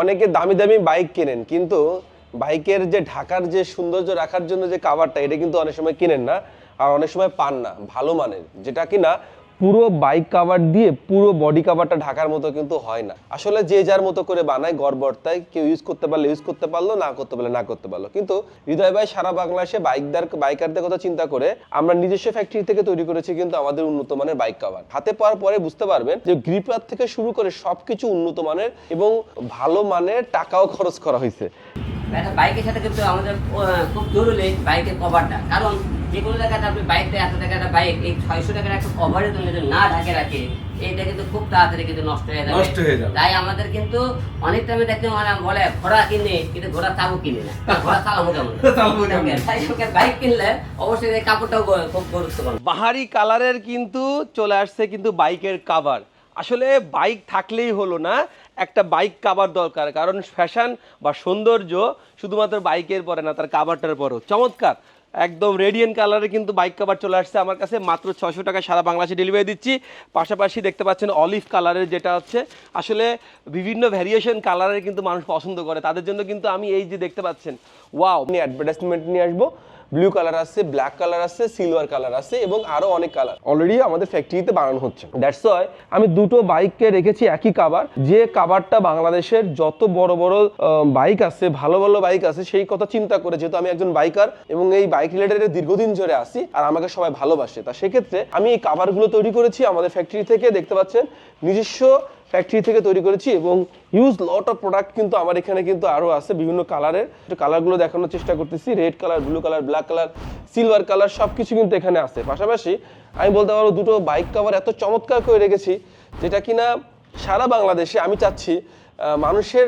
অনেকে দামি দামি বাইক কেনেন, কিন্তু বাইকের যে ঢাকার যে সৌন্দর্য রাখার জন্য যে কাভারটা এটা কিন্তু অনেক সময় কিনেন না, আর অনেক সময় পান না, ভালো মানের, যেটা কিনা পুরো বাইক কাভার দিয়ে পুরো বডি কাভারটা ঢাকার মতো কিন্তু হয় না। আসলে যে যার মতো করে বানায় গড়বড়তায় কেউ ইউজ করতে পারলে ইউজ করতে পারল, না করতে পারলে না করতে পারল। কিন্তু হৃদয় ভাই সারা বাংলাদেশে বাইকদার বাইকারদের কথা চিন্তা করে আমরা নিজস্ব ফ্যাক্টরি থেকে তৈরি করেছি কিন্তু আমাদের উন্নত মানের বাইক কাভার হাতে পাওয়ার পরে বুঝতে পারবেন যে গ্রিপার থেকে শুরু করে সবকিছু উন্নত মানের এবং ভালো মানের টাকাও খরচ করা হয়েছে। বাইকের সাথে কিন্তু আমাদের খুব জরুরি বাইকের কভারটা কারণ যে কোনো জায়গাতে আপনি বাইকটা এত টাকা একটা বাইক এই ছয়শো টাকার একটা জন্য যদি না ঢাকে রাখে এইটা কিন্তু খুব তাড়াতাড়ি কিন্তু নষ্ট হয়ে যাবে। নষ্ট হয়ে যাবে। তাই আমাদের কিন্তু অনেক টাইমে দেখতে মানে বলে ঘোড়া কিনে কিন্তু ঘোড়া কিনে না। ঘোড়া চালাবো কেমন চালাবো কেমন? তাই সঙ্গে বাইক কিনলে অবশ্যই এই কাপড়টাও খুব গুরুত্বপূর্ণ বাহারি কালারের কিন্তু চলে আসছে কিন্তু বাইকের কাভার আসলে বাইক থাকলেই হলো না একটা বাইক কাভার দরকার। কারণ ফ্যাশন বা সৌন্দর্য শুধুমাত্র বাইকের পরে না তার কাভারটার পরেও। চমৎকার! একদম রেডিয়েন্ট কালারে কিন্তু বাইক কাভার চলে আসছে। আমার কাছে মাত্র ছশো টাকা সারা বাংলাদেশে ডেলিভারি দিচ্ছি। পাশাপাশি দেখতে পাচ্ছেন অলিভ কালারের যেটা হচ্ছে, আসলে বিভিন্ন ভ্যারিয়েশন কালারের কিন্তু মানুষ পছন্দ করে। তাদের জন্য কিন্তু আমি এই যে দেখতে পাচ্ছেন ওয়াও অ্যাডভার্টাইজমেন্ট নিয়ে আসব। ব্লু কালার আছে, ব্ল্যাক কালার আছে, সিলভার কালার আছে এবং আরও অনেক কালার। অলরেডি আমাদের ফ্যাক্টরিতে বানানো হচ্ছে। দ্যাটস ওয়াই আমি দুটো বাইককে রেখেছি একই কাভার যে কাভারটা বাংলাদেশের যত বড় বড় বাইক আছে, ভালো ভালো বাইক আছে, সেই কথা চিন্তা করে যেহেতু আমি একজন বাইকার এবং এই বাইক রিলেটেড দীর্ঘদিন ধরে আসি আর আমাকে সবাই ভালোবাসে, তা সেক্ষেত্রে আমি এই কাভারগুলো তৈরি করেছি আমাদের ফ্যাক্টরি থেকে। দেখতে পাচ্ছেন, নিজস্ব ফ্যাক্টরি থেকে তৈরি করেছি এবং ইউজ লট অফ প্রোডাক্ট কিন্তু আমার এখানে কিন্তু আরও আছে বিভিন্ন কালারের কালারগুলো দেখানোর চেষ্টা করতেছি। Red colour blue colour black colour silver colour সব কিছু কিন্তু এখানে আছে। পাশাপাশি আমি বলতে পারব দুটো বাইক কাভার এত চমৎকার করে রেখেছি, যেটা কিনা সারা বাংলাদেশে আমি চাচ্ছি মানুষের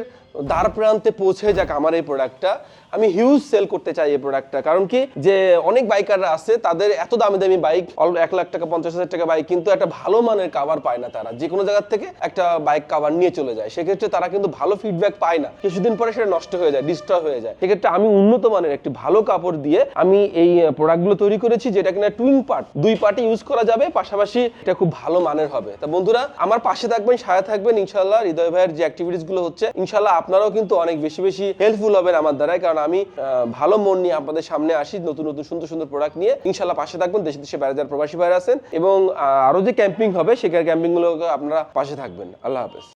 দ্বার প্রান্তে পৌঁছে যাক আমার এই প্রোডাক্টটা আমি হিউজ সেল করতে চাই এই প্রোডাক্টটা কারণ কি? যে অনেক বাইকাররা আছে, তাদের এত দামি দামি বাইক এক লাখ টাকা, পঞ্চাশ হাজার টাকা বাইক কিন্তু একটা ভালো মানের কাভার পায় না তারা। যে কোনো জায়গার থেকে একটা বাইক কাভার নিয়ে চলে যায়। সেক্ষেত্রে তারা কিন্তু ভালো ফিডব্যাক পায় না। কিছুদিন পরে সেটা নষ্ট হয়ে যায় ডিস্ট্রয় হয়ে যায়। সেক্ষেত্রে আমি উন্নত মানের একটি ভালো কাপড় দিয়ে আমি এই প্রোডাক্টগুলো তৈরি করেছি, যেটা কিনা টুইন পার্ট দুই পার্টে ইউজ করা যাবে, পাশাপাশি এটা খুব ভালো মানের হবে। তা বন্ধুরা, আমার পাশে থাকবেন, সাথে থাকবেন ইনশাল্লাহ হৃদয় ভাইয়ের যে অ্যাক্টিভিটিসগুলো হচ্ছে ইনশাল্লাহ আপনারাও কিন্তু অনেক বেশি বেশি হেল্পফুল হবেন আমার দ্বারাই কারণ আমি ভালো মন নিয়ে আপনাদের সামনে আসি, নতুন নতুন, সুন্দর সুন্দর প্রোডাক্ট নিয়ে। ইনশাল্লাহ পাশে থাকবেন দেশে দেশে বাইরে যারা প্রবাসী বাইরে আছেন। এবং আরও আরও যে ক্যাম্পিং হবে, সেখানে ক্যাম্পিংগুলো আপনারা পাশে থাকবেন। আল্লাহ হাফেজ।